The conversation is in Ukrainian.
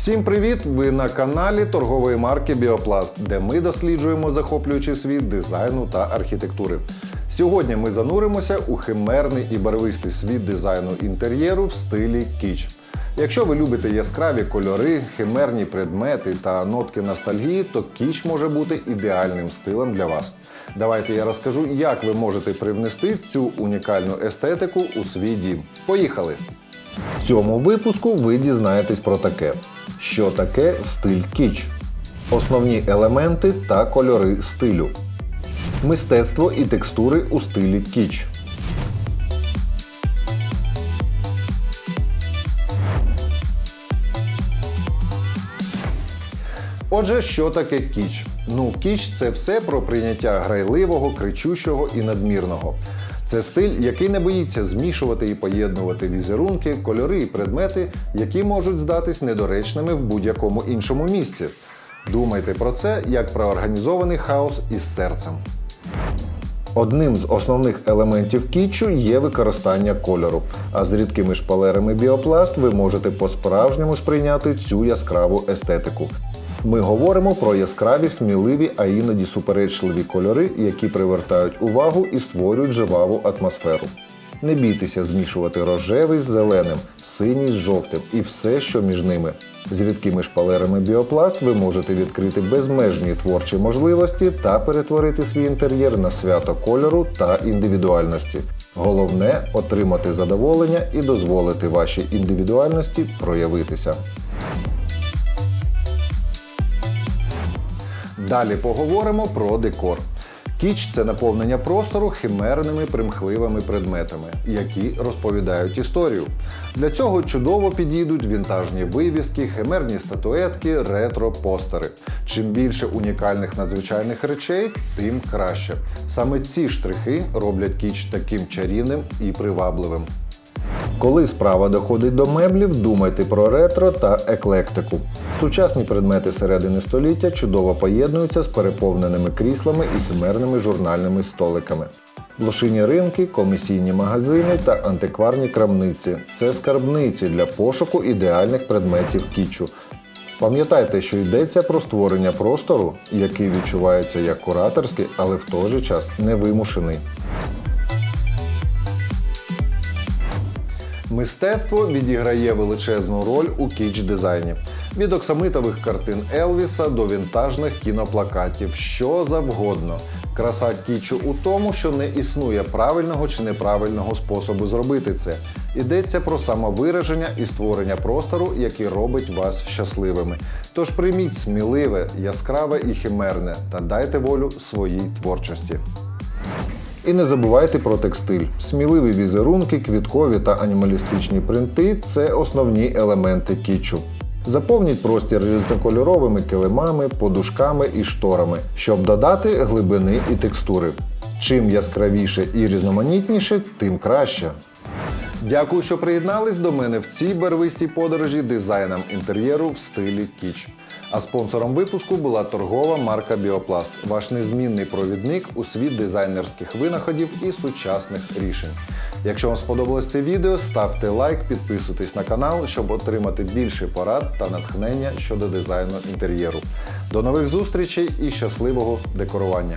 Всім привіт! Ви на каналі торгової марки Біопласт, де ми досліджуємо захоплюючий світ дизайну та архітектури. Сьогодні ми зануримося у химерний і барвистий світ дизайну інтер'єру в стилі кіч. Якщо ви любите яскраві кольори, химерні предмети та нотки ностальгії, то кіч може бути ідеальним стилем для вас. Давайте я розкажу, як ви можете привнести цю унікальну естетику у свій дім. Поїхали! В цьому випуску ви дізнаєтесь про таке: що таке стиль кіч, основні елементи та кольори стилю, мистецтво і текстури у стилі кіч. Отже, що таке кіч? Ну, кіч це все про прийняття грайливого, кричущого і надмірного. Це стиль, який не боїться змішувати і поєднувати візерунки, кольори і предмети, які можуть здатись недоречними в будь-якому іншому місці. Думайте про це як про організований хаос із серцем. Одним з основних елементів кітчу є використання кольору. А з рідкими шпалерами біопласт ви можете по-справжньому сприйняти цю яскраву естетику. Ми говоримо про яскраві, сміливі, а іноді суперечливі кольори, які привертають увагу і створюють живаву атмосферу. Не бійтеся змішувати рожевий з зеленим, синій з жовтим і все, що між ними. З рідкими шпалерами біопласт ви можете відкрити безмежні творчі можливості та перетворити свій інтер'єр на свято кольору та індивідуальності. Головне отримати задоволення і дозволити вашій індивідуальності проявитися. Далі поговоримо про декор. Кіч це наповнення простору химерними примхливими предметами, які розповідають історію. Для цього чудово підійдуть вінтажні вивіски, химерні статуетки, ретро-постери. Чим більше унікальних надзвичайних речей, тим краще. Саме ці штрихи роблять кіч таким чарівним і привабливим. Коли справа доходить до меблів, думайте про ретро та еклектику. Сучасні предмети середини століття чудово поєднуються з переповненими кріслами і химерними журнальними столиками. Блошині ринки, комісійні магазини та антикварні крамниці це скарбниці для пошуку ідеальних предметів кічу. Пам'ятайте, що йдеться про створення простору, який відчувається як кураторський, але в той же час невимушений. Мистецтво відіграє величезну роль у кіч-дизайні. Від оксамитових картин Елвіса до вінтажних кіноплакатів, що завгодно. Краса кічу у тому, що не існує правильного чи неправильного способу зробити це. Йдеться про самовираження і створення простору, який робить вас щасливими. Тож прийміть сміливе, яскраве і химерне та дайте волю своїй творчості. І не забувайте про текстиль. Сміливі візерунки, квіткові та анімалістичні принти це основні елементи кічу. Заповніть простір різнокольоровими килимами, подушками і шторами, щоб додати глибини і текстури. Чим яскравіше і різноманітніше, тим краще. Дякую, що приєднались до мене в цій барвистій подорожі дизайном інтер'єру в стилі кіч. А спонсором випуску була торгова марка Біопласт, ваш незмінний провідник у світ дизайнерських винаходів і сучасних рішень. Якщо вам сподобалось це відео, ставте лайк, підписуйтесь на канал, щоб отримати більше порад та натхнення щодо дизайну інтер'єру. До нових зустрічей і щасливого декорування!